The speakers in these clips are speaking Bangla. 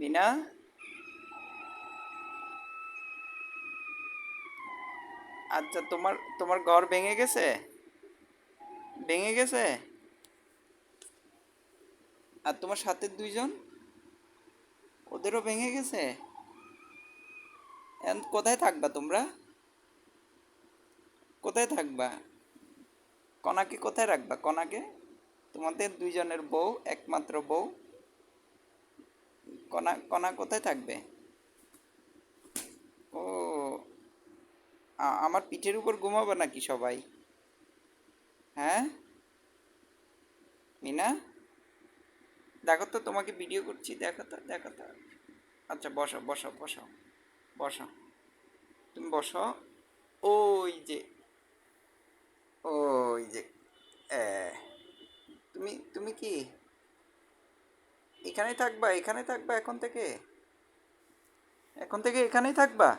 মিনা আচ্ছা তোমার তোমার ঘর ভেঙে গেছে? ভেঙে গেছে? আর তোমার সাথে দুইজন? ওদেরও ভেঙে গেছে? কোথায় থাকবা তোমরা? কোথায় থাকবা? কনাকে কোথায় রাখবা? কনাকে তোমাদের দুইজনের বউ, একমাত্র বউ। কনা কনা কোথায় থাকবে? ও আমার পিঠের উপর ঘুমাবে নাকি সবাই? হ্যাঁ? মিনা? দেখো তো, তোমাকে ভিডিও করছি, দেখো তো দেখো তো। আচ্ছা বসো বসো বসো বসো। তুমি বসো। ওই যে ওই যে এ, তুমি তুমি কি এখানেই থাকবা এখানে থাকবা, এখন থেকে। এখন থেকে এখানেই থাকবা।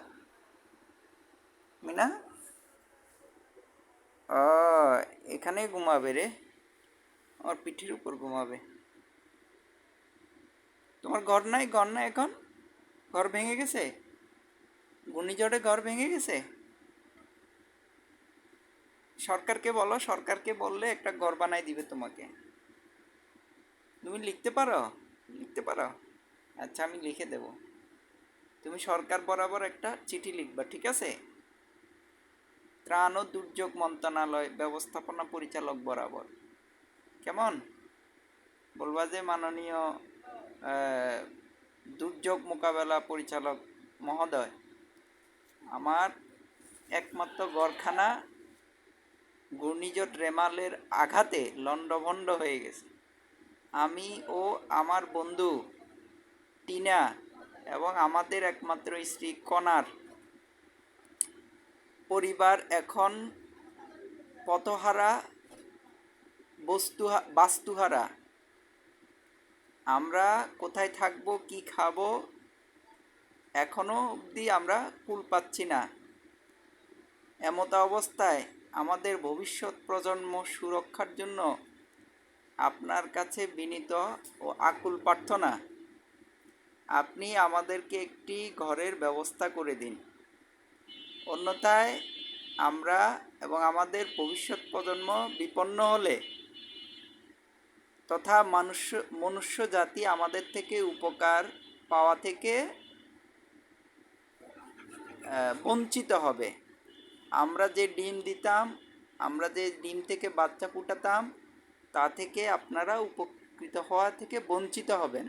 মিনা? ও এখানেই ঘুমাবে রে। আমার পিঠের উপর ঘুমাবে। তোমার ঘর নাই ঘর নাই এখন? ঘর ভেঙে গেছে? ঘূর্ণিঝড়ে ঘর ভেঙে গেছে? সরকারকে বলো, সরকারকে বললে একটা ঘর বানাই দিবে তোমাকে। তুমি লিখতে পারো? লিখতে পারো? আচ্ছা আমি লিখে দেব। তুমি সরকার বরাবর একটা চিঠি লিখবা, ঠিক আছে? ত্রাণ ও দুর্যোগ মন্ত্রণালয় ব্যবস্থাপনা পরিচালক বরাবর। কেমন? বলবা যে মাননীয় দুর্যোগ মোকাবেলা পরিচালক মহোদয়, আমার একমাত্র গড়খানা ঘূর্ণিঝড় রেমালের আঘাতে লণ্ডভণ্ড হয়ে গেছে। আমি ও আমার বন্ধু টিনা এবং আমাদের একমাত্র স্ত্রী কনার পরিবার এখন পথহারা বস্তু বাস্তুহারা। আমরা কোথায় থাকব, কি খাব এখনও অবধি আমরা কুল পাচ্ছি না। এমতা অবস্থায় আমাদের ভবিষ্যৎ প্রজন্ম সুরক্ষার জন্য আপনার কাছে বিনীত ও আকুল প্রার্থনা। আপনি আমাদেরকে একটি ঘরের ব্যবস্থা করে দিন। অন্যথায় আমরা এবং আমাদের ভবিষ্যৎ প্রজন্ম বিপন্ন হলে তথা মানুষ, মনুষ্য জাতি আমাদের থেকে উপকার পাওয়া থেকে বঞ্চিত হবে। আমরা যে ডিম দিতাম, আমরা যে ডিম থেকে বাচ্চা ফুটাতাম তা থেকে আপনারা উপকৃত হওয়া থেকে বঞ্চিত হবেন।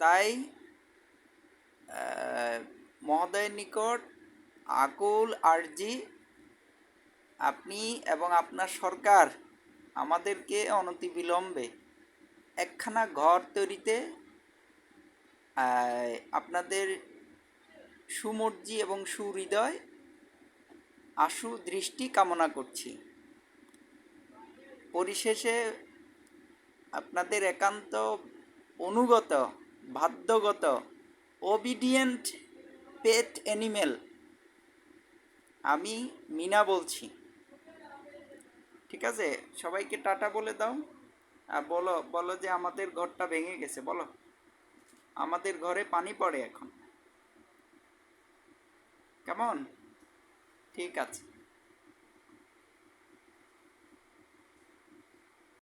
তাই মহোদয়ের নিকট আকুল আর্জি আপনি এবং আপনার সরকার আমাদেরকে অনতিবিলম্বে একখানা ঘর তৈরিতে আপনাদের সুমর্জি এবং সুহৃদয় আশু দৃষ্টি কামনা করছি। পরিশেষে আপনাদের একান্ত অনুগত, বাধ্যগত ওবিডিয়েন্ট পেট অ্যানিমেল আমি মিনা বলছি। ঠিক আছে? সবাইকে টাটা বলে দাও। আর বলো বলো যে আমাদের ঘরটা ভেঙে গেছে, বলো। আমাদের ঘরে পানি পড়ে এখন। কেমন? ঠিক আছে।